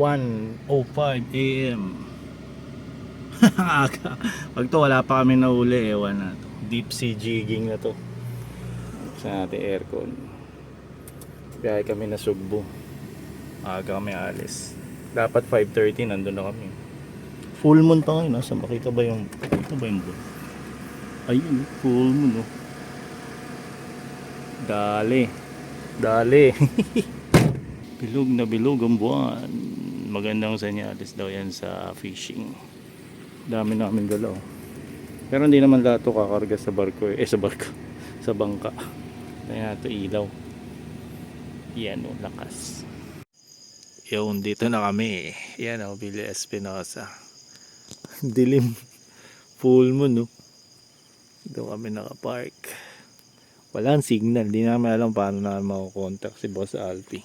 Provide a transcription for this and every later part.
1.05 a.m. Pag to wala pa kami nahuli, ewan na to. Deep sea jigging na to. Sa natin aircon. Biyahe kami na Sugbo. Aga kami alis. Dapat 5.30 nandun na kami. Full moon pa ngayon. Nasa makita ba yung... Ano ba yung moon? Ayun, full moon oh. Dali. Dali. bilog na bilog ang buwan. Magandang senyales daw yan sa fishing. Dami namin galaw. Pero hindi naman lahat to kakarga sa barko eh. Eh, sa barko. Sa bangka. Kaya ito ilaw. Yan o, lakas. Yun, dito na kami. Yan o, Billy Espinosa. Dilim. Full moon no. Dito kami nakapark. Walang signal. Di namin alam paano na makakontakt si Boss Alpi.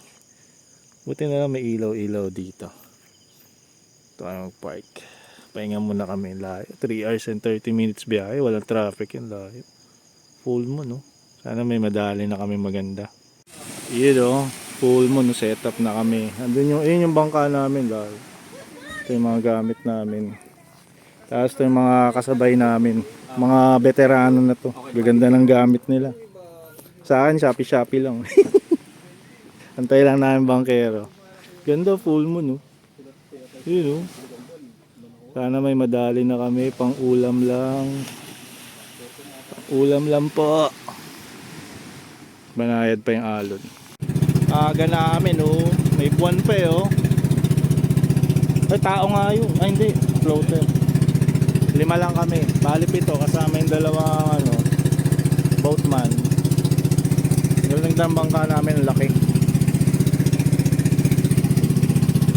Buti na lang may ilaw-ilaw dito. Ito ang park. Pahinga muna kami layo. 3 hours and 30 minutes biyahe. Walang traffic yung layo. Full moon no. Sana may madali na kami maganda. Yun o. Full moon. no, Setup na kami. Andun yung, yun yung bangka namin. Dahil. Ito yung mga gamit namin. Tapos ito yung mga kasabay namin. Mga veterano na to. Gaganda ng gamit nila. Sa akin, Shopee-Shopee lang. Antay lang namin bangkero. Ganda, full moon, no? Yun, no? Sana may madali na kami, pang ulam lang. Pang ulam lang po. Banayad pa yung alon. Aga namin, oh. May buwan pa, eh, oh. Ay, tao nga yun. Ay, hindi. Floater. Lima lang kami. Bali pito kasama yung dalawang ano, boatman. Yung nagdang bangka namin laki.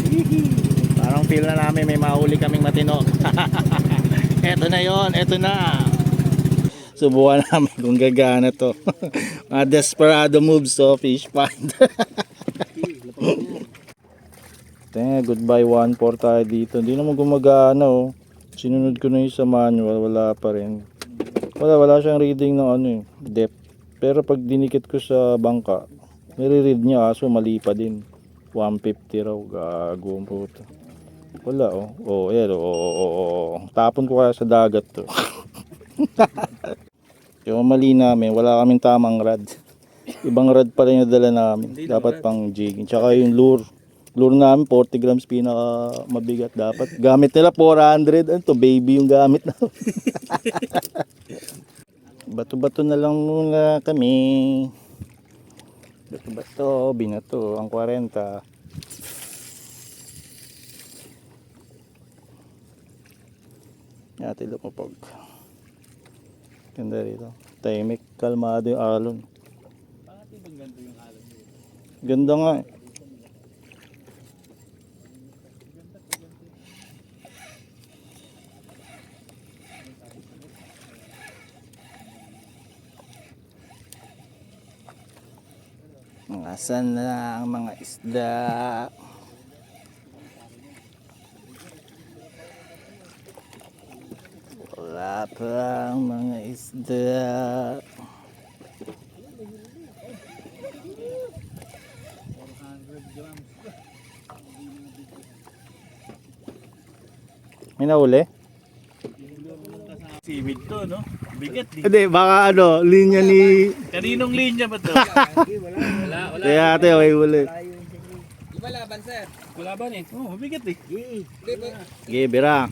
Hihi. Parang feel na namin may mahuli kaming matino. eto na yon, eto na. Subukan namin kung gagana to. Mga desperado moves to fish pond. Tenga, goodbye 1-4 tayo dito. Hindi naman gumagana oh. Sinunod ko na yung sa manual, wala pa rin. Wala, wala siyang reading ng ano eh, depth. Pero pag dinikit ko sa bangka, nire-read niya aso mali pa din. 150 raw, gago ang puto. Wala oh. Oh, yan oh, oh, oh, oh. Tapon ko kaya sa dagat to. yung mali namin, wala kaming tamang rad. Ibang rad pa rin yung dala namin. Dapat pang jigging. Tsaka yung lure. Lure namin, 40 grams pinaka mabigat dapat. Gamit nila 400. Ano to, baby yung gamit na. Bato-bato na lang muna kami. Bato-bato, binato, ang 40. Yati lumapag. Ganda rito. Tahimik, kalmado yung alon. Ganda nga eh. Asan na ang mga isda? Wala pa ang mga isda. May nahuli? Simid to, no? Bigat di. Hindi, baka ano, linya ni... Kaninong linya ba to? Kaya ate, may huli. Wala ba eh? Oh, bigat eh. Bira.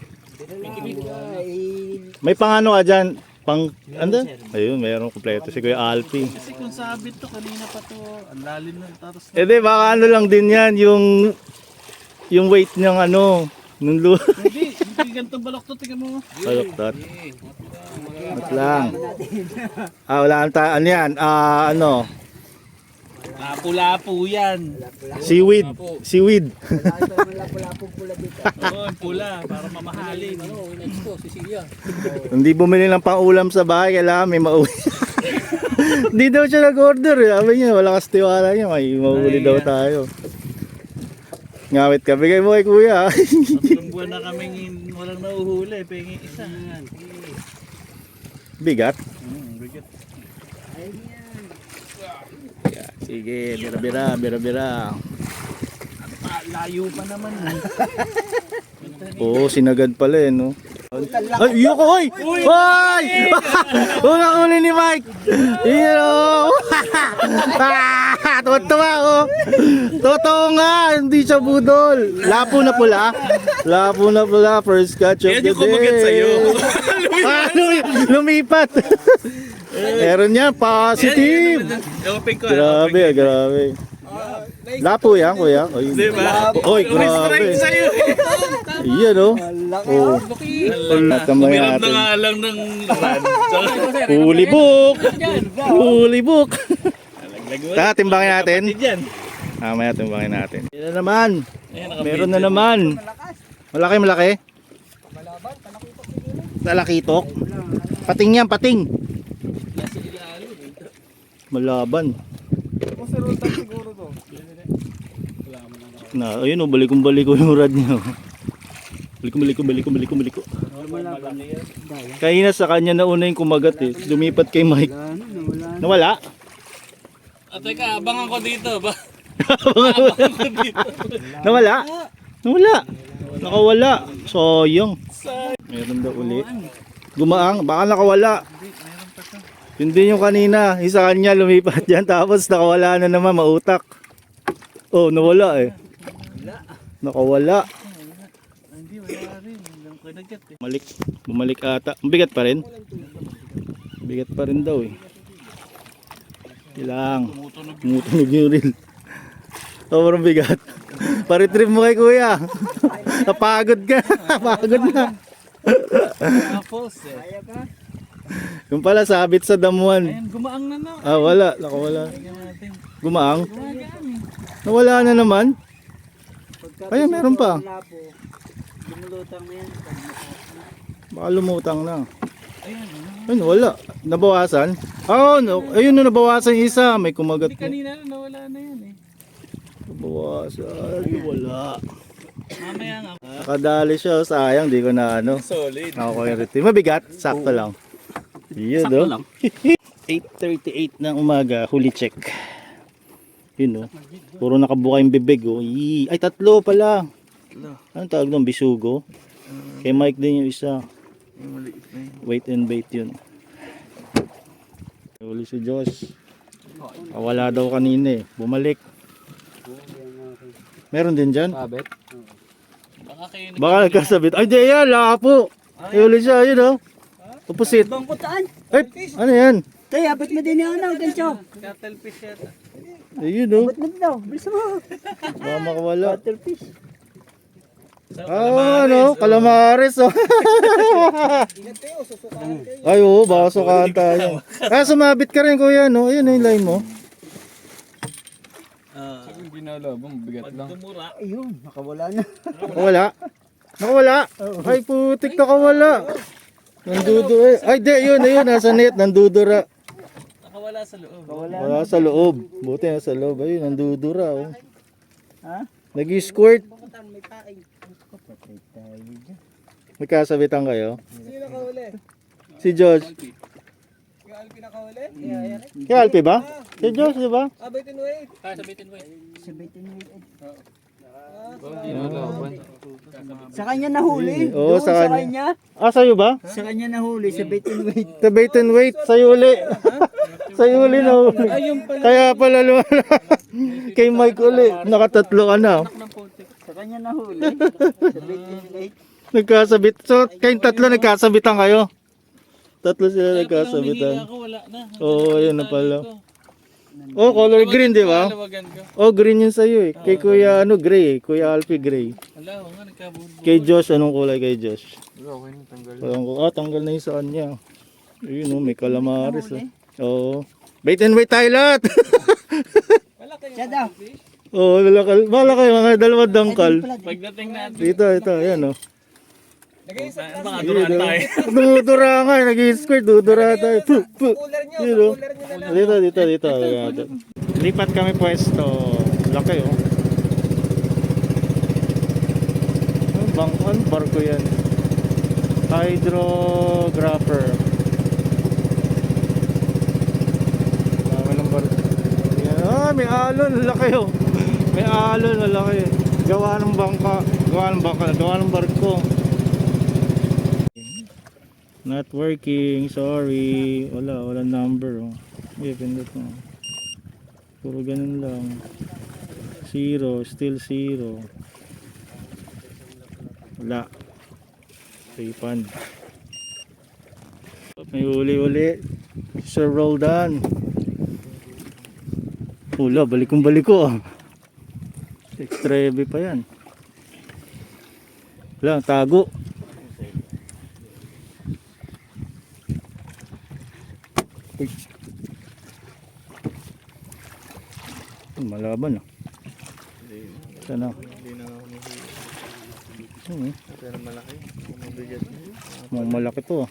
May pang ano ka dyan? Pang, ano? Ayun, mayroong kompleto si Kuya Alpi. Kasi kung sabit to, kanina pa to. Ang lalim ng taros Eh di, baka ano lang din yan, yung... Yung weight ng ano, nung lu... Hindi, hindi ganito balok to. Tingnan mo. Baloktot. At lang. Ah, wala ang ta... Ano yan? Ah, ano? Lapu-lapu yan. Seaweed. Seaweed. Oo, yung pula. Para mamahalin. Ano, Hindi bumili ng pang-ulam sa bahay, kailangan may mauwi. Hindi daw siya nag-order. eh. Sabi niya, wala kasi tiwala niya. May mauuli daw tayo. Ngawit ka. Bigay mo kay kuya. Tatlong buwan na kaming walang nauhuli. Pengi isa. Bigat. Hmm, bigat. Sige, bira-bira, bira-bira. Layo pa naman. Oo, sinagad pala eh, no? Ay, iyo ko, oy! Oy! Unang uli ni Mike! Iyo! Ah, Tuwa-tuwa, oh! Totoo nga, hindi siya budol. Lapo na pula. Lapo na pula, first catch of Yan the yung kumagat day. sa'yo. Ah, lumi- lumipat. Meron niya, positive. Grabe, ah, grabe. Lapo yan, kuya. Oy, Diba? Oy, grabe. Iyan, oh. Oh. Kumiram na nga lang ng book! Laglag mo. Tara, timbangin natin. Mamaya timbangin natin. Yan na naman. Meron na naman. Malaki, malaki. Talakitok. Pating yan, pating. Malaban. Na, ayun oh, balikong baliko yung rad niya. Balikong baliko, baliko, baliko, baliko. Kaya sa kanya na una yung kumagat eh. Lumipat kay Mike. Nawala? Ah, teka, abangan ko dito. Ba? abangan ko dito. Nawala? Nawala. Nakawala. Sayang. Meron daw uli. Gumaang. Baka nakawala. Hindi yung kanina. Isa kanya lumipat yan. Tapos nakawala na naman. Mautak. Oh, nawala eh. Nakawala. Hindi, wala rin. Eh. Bumalik. Bumalik ata. Mabigat pa rin. Bigat pa rin daw eh. Ilang. Tumutunog. Yung reel. Sobrang bigat. Paritrip mo kay kuya. Napagod ka. Napagod na. Tapos eh. Yung pala sabit sa damuhan. Ayan, gumaang na na. Ah, wala. Nakawala. Gumaang. Nawala na naman. Ay, meron pa. Lumulutang na yan. Baka lumutang na. Ayan, ano? Ayun, wala. Nabawasan. Oh, no. Ayun no, nabawasan yung isa. May kumagat Hindi na. kanina na nawala na yan eh. Nabawasan. Wala. Mamaya nga. Nakadali siya. oh. Sayang, di ko na ano. Solid. Ako yung retrieve. Mabigat. Sakto lang. Yun, Sakto no? lang. 8.38 ng umaga. Huli check. Yun, no? Puro nakabuka yung bibig, oh. Yee. Ay, tatlo pala. Anong tawag doon? Bisugo? Kay Mike din yung isa. Yung maliit na yun. Wait and bait yun. Huli si Josh. Wala daw kanina eh. Bumalik. Meron din dyan. Baka kayo Baka nagkasabit. Ay, di yan. Lapo. Huli siya. Yun, oh. Pupusit. Bang kutaan. Ay, ano yan? Kaya, ba't mo din yung ano, gancho? Cuttlefish yata. Ayun, oh. Ba't mo daw? Bilis mo. Baka makawala. Butterfish. So, Ah, ano? Kalamares, oh. Ay, oo, baka sukahan tayo. Ah, sumabit ka rin, kuya, no? Ayun, yung line mo. Ah, pag dumura, Ayun, nakawala na. Nakawala? Nakawala? Ay, putik, nakawala. Nandudo eh. Ay, di, yun, ayun, nasa net, nandudura. nakawala sa loob. Wala sa loob. Buti nasa loob. Ayun, nandudura, oh. Ha? Nag-squirt. Magkasabitan kayo? Sino nakahuli? Si Josh. Yung Alpi nakahuli? Kaya Alpi ba? Si Josh, di ba? Ah, bait and wait. Ah, sabitin mo eh. Sabitin mo yun. Sa kanya nahuli. Oo, sa sa kanya. Ah, sa'yo ba? Sa kanya nahuli, sa bait and wait. Sa bait and wait, sa'yo uli. sa'yo uli na uli. Kaya pala lumala. Kay Mike uli. Nakatatlo ka na. Sa kanya nahuli. Sa bait and wait. Nagkasabit. So, kayong tatlo nagkasabitan kayo? Tatlo sila nagkasabitan. Oo, oh, ayun na pala. Oh, color green, di ba? Oh, green yun sa'yo eh. Kay Kuya, ano, gray. Kuya Alfie, gray. Wala, nga, nagkabubo. Kay Josh, anong kulay kay Josh? Walang ko. Ah, tanggal na yung sa kanya. Ayun oh, may calamares oh. Oo. Bait and wait tayo lahat. Siya daw. Oo, oh, malakal. Malaki mga dalawang dangkal. Pagdating natin, Dito, ito, ayan oh. Baka duran tayo. Dumudura nga, nag-squirt, dudura tayo. Puh, puh. Yun oh. Dito, dito, dito. Ayan. Lipat kami pwesto. Laki oh. Ano bang, ano barko yan? Hydrographer. Dami ng barko. Yan. Ah, may alon, laki oh. May alon, malaki. Gawa ng bangka. Gawa ng bangka. Gawa ng barko. Not working. Sorry. Wala. Wala number. Oh. Okay, pindot mo. Puro ganun lang. Zero. Still zero. Wala. Refund. May uli-uli. Sir Roldan. Wala, balik kong balik ko. Extra heavy pa yan. Wala, tago. Uy. Malaban ah. Sana. Hindi na ako Hmm, Pero malaki. Mabigat. mukhang malaki to ah.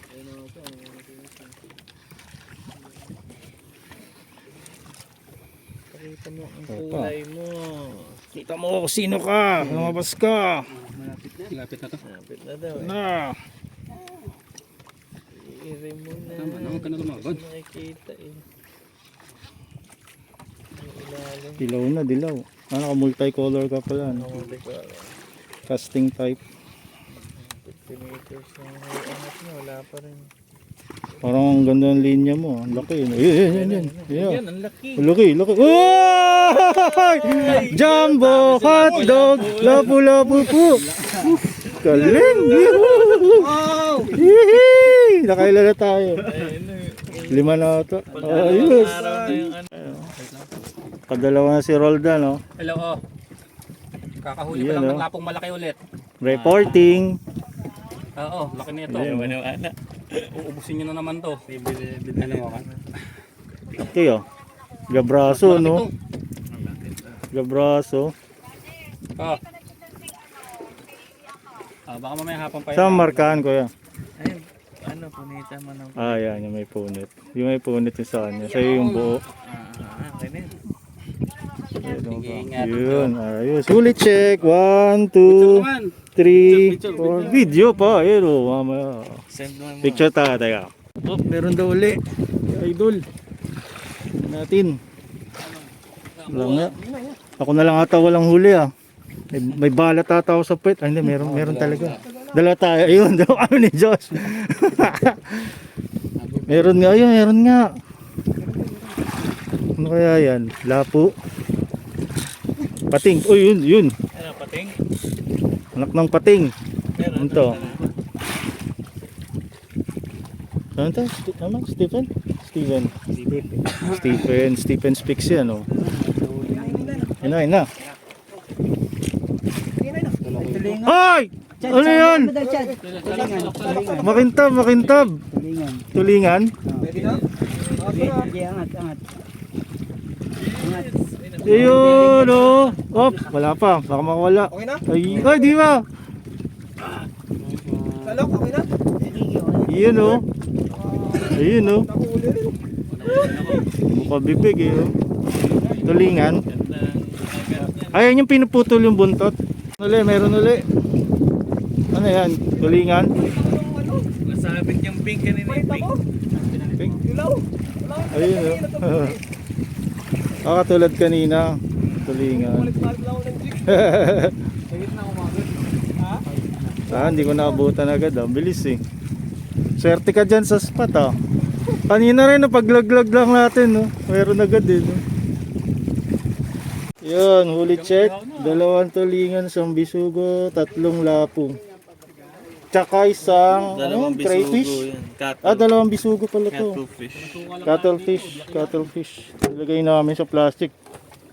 Pakita mo ang kulay mo. Kita mo kung sino ka. Lumabas ka. Malapit na. Malapit na to. Malapit na daw. eh. Na. Iiri mo na. Tama na, huwag ka na lumabas. Hindi makikita eh. Dilaw na, dilaw. Ah, naka multicolor ka pala. No? Ang hindi ko alam. Casting type. 50 meters na angat niya. Wala pa rin. Parang ang ganda ng linya mo. Ang laki. Yan. yan. yan. Yan, ang laki. Ang laki, laki. Oy! Jumbo hotdog! Lapu-lapu po! Galing! Wow! Nakailala tayo. Ayun eh. Lima na ito. Ayos. araw na yung ano. Kadalawa na si Roldan, no? Hello, oh. Kakahuli Yan, lang oh. ng lapong malaki ulit. Reporting. Oo, laki nito. Ayan. Ano, Uubusin nyo na naman to. Ano mo ka? Ito yun. Gabraso, no? Gabraso. Oh. Ah, baka mamaya hapon pa Saan markahan ko yan? Ayun, ano, punita mo ng... Ah, yan. Yung may punit. Yung may punit yung sa kanya. Sa'yo yung buo. Ah, okay na yun. Oh. Yun, ayos. Huli check. One, two, three, four. Video pa. Ayun, oh. Mamaya. Mo. Picture ta, teka. Oh, meron daw uli. Idol. Natin. Lang nga. Ako na lang ata walang huli ah. May, may balat ata ako sa puwet. Ay, hindi, meron, meron talaga. Dala tayo. Ayun, daw kami ni Josh. meron nga, ayun, meron nga. Ano kaya yan? Lapo. Pating. Uy, yun, yun. Ano, pating? Anak ng pating. Meron. Ano to? Ano? Sti- Ano? Stephen? Stephen. Stephen. Stephen speaks yan, oh. Na, yun na. Ay! Ano yan? Makintab, makintab. Tulingan. Tulingan. Sige, angat, angat. Angat. Ayun, oh. Op, wala pa. Baka makawala. Okay na? Ay, ay, di ba? Salok, okay na? Yun, oh. Ayun, oh. Mukha bibig, eh, oh. Tulingan. Ayan yung pinuputol yung buntot. Uli, meron uli. Ano yan? Tulingan? Nasabit yung pink kanina yung pink. Pink. Ilaw. Ayun oh. Ah, katulad kanina. Tulingan. Ah, hindi ko naabutan agad ah. Bilis eh. Swerte ka dyan sa spot ah. Kanina rin, no, paglaglag lang natin, no? meron agad din. No? Yan, huli check. Dalawang tulingan, isang bisugo, tatlong lapo. Tsaka isang ano, crayfish. Ah, dalawang bisugo pala to. fish. Cuttlefish, cuttlefish. Ilagay namin sa plastic.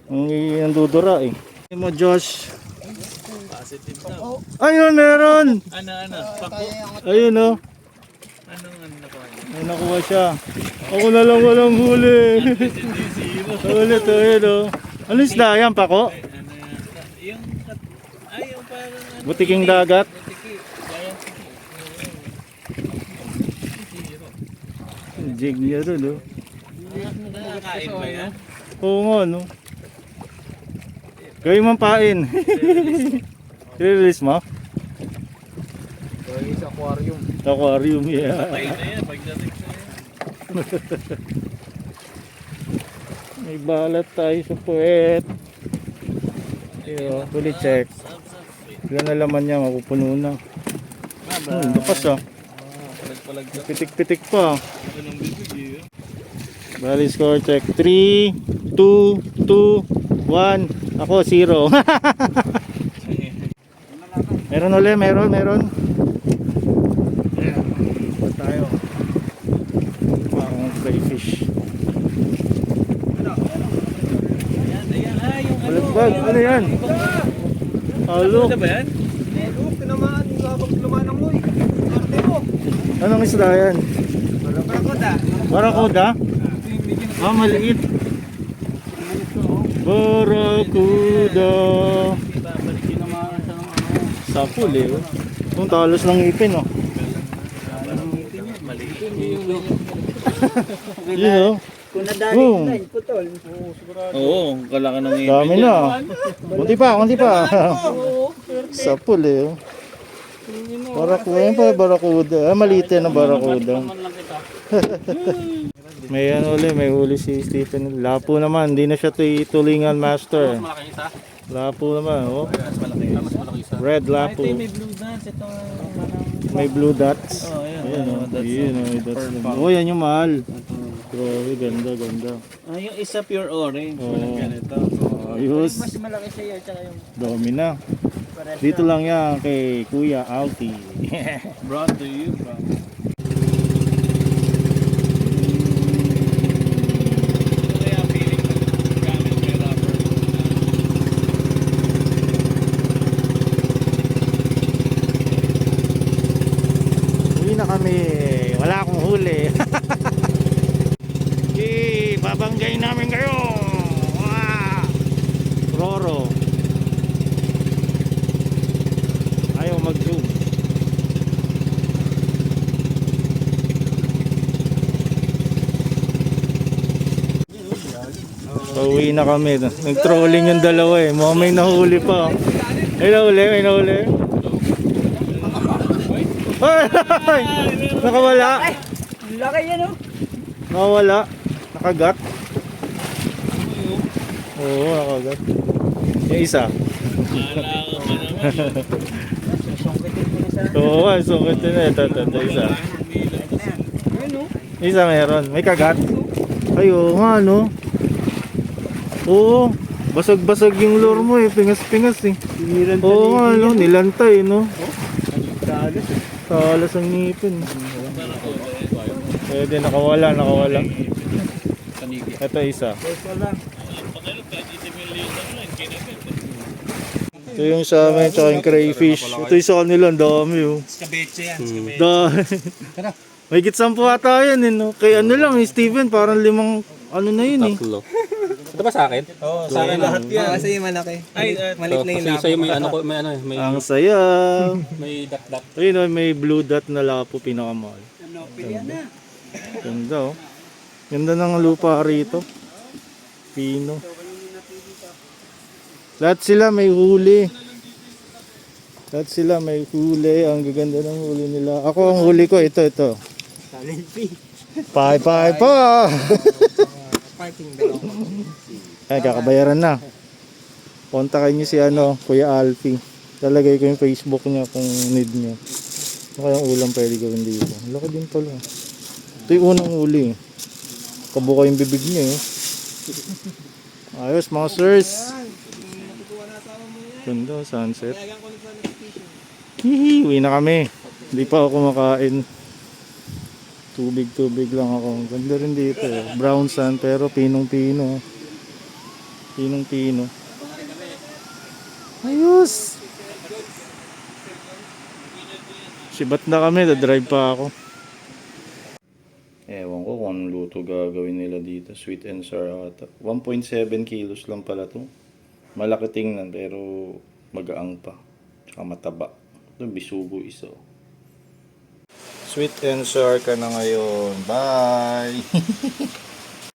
Ang nandudura eh. Ano mo Josh? Positive daw. Ayun, meron! Ano, ano? Pako. Ayun oh. Anong ano na? May nakuha siya. Ako na lang walang huli. Ulit, ayun oh. Ano isda yan, pako? Ano yan? Yung, ay, yung parang ano. Butiking dagat. Jig niya rin oh. Nakakain ba yan? Oo nga no. Gawin mong pain. I-release mo? Gawin sa aquarium. Aquarium, yeah. Patay na yan pagdating sa yan. May balat tayo sa puwet. Ayun, huli check. Sabi Yan na laman niya, mapupuno na. Hmm, lakas ah. Ka. Pitik-pitik pa. Ano ng bibig eh. Bali score check. 3, 2, 2, 1. Ako, 0. meron ulit, meron, meron. Tayo? Parang crayfish. Yung ano. Yan? Halo. Ano ba yan? Oh, tinamaan. Lumaan ang mo. Anong isda yan? Barakuda. Barakuda? Ah, maliit. Barakuda. Sa. Sapul eh. oh. Kung talos ng ipin oh. Yun oh. Kung nadali Boom. na, putol. Oo, kalaki ng ipin Dami na. Kunti pa, kunti pa. Sapul eh. oh. Barakuda. Barakuda. Ah, maliit yan ang barakuda. May ano ulit, may huli si Stephen. Lapo naman, hindi na siya tulingan master. Malaki isa. Lapo naman, oh. Mas malaki. Mas malaki isa. Red lapo. May blue dance. Ito parang... May blue dots. Oh, ayan. Ayan, oh. that's Ayan, oh. dots. Oh, yan yung mahal. Grabe, ganda, ganda. Ah, yung isa pure orange. Oo. Walang ganito. Ayos. Mas malaki siya tsaka yung Dami na. Dito lang yan kay Kuya Alti. Brought to you from... Kaya feeling ko gamit may rubber. Uwi na kami. Wala akong huli. Yay! Babanggay namin kayo! Wow! Roro. Ayaw mag-zoom. Pauwi na kami. Nag-trolling yung dalawa eh. Mukhang may nahuli pa. May nahuli, may nahuli. Ay! Nakawala. Laki yan oh. Nakawala. Nakagat. Oo, nakagat. Yung isa. Oo, ay, sungkit na. Ito, ito, ito, isa. Oh. Isa meron. May kagat. Ay, oo nga, no? Oo. Basag-basag yung lure mo eh. Pingas-pingas eh. Oo nga, no? Nilantay, no? Talos. Talas ang ngipin. Pwede, nakawala, nakawala. Ito isa. Ito yung sa amin, tsaka yung crayfish. Ito yung sa kanila, ang dami oh. Skabetse yan. Dami. May gitsampu ata yan eh, no? Kay ano lang, eh, Steven, parang limang, ano na yun eh. Ito ba sa akin? Oo, sa akin lahat yan. Kasi yung malaki. Ay, maliit na yung Kasi sa'yo may ano ko, may ano eh, may, Ang saya. may dot-dot. Ayun oh, may blue dot na lapo, pinakamahal. Ano, pilihan na. Ganda oh. Ganda ng lupa rito. Pino. Lahat sila may huli. Lahat sila may huli. Ang gaganda ng huli nila. Ako ang huli ko, ito, ito. Talent fee. Pai, pai, pa! Parking dalawa. Ay, kakabayaran na. Kontakin niyo si ano, Kuya Alfie. Lalagay ko yung Facebook niya kung need niya. Ano kayang ulam pwede gawin dito? Laki din pala. Ito yung unang huli. Kabuka yung bibig niya eh. Ayos mga sirs. Ganda, sunset. Hihi, uwi na kami. Hindi pa ako kumakain. Tubig-tubig lang ako. Ganda rin dito eh. Brown sand pero pinong-pino. Pinong-pino. Ayos! Sibat na kami, drive pa ako. Ewan ko kung anong luto gagawin nila dito. Sweet and sour ata. 1.7 kilos lang pala to. Malaki tingnan pero magaang pa. Tsaka mataba. Ito bisugo isa. Sweet and sour ka na ngayon. Bye!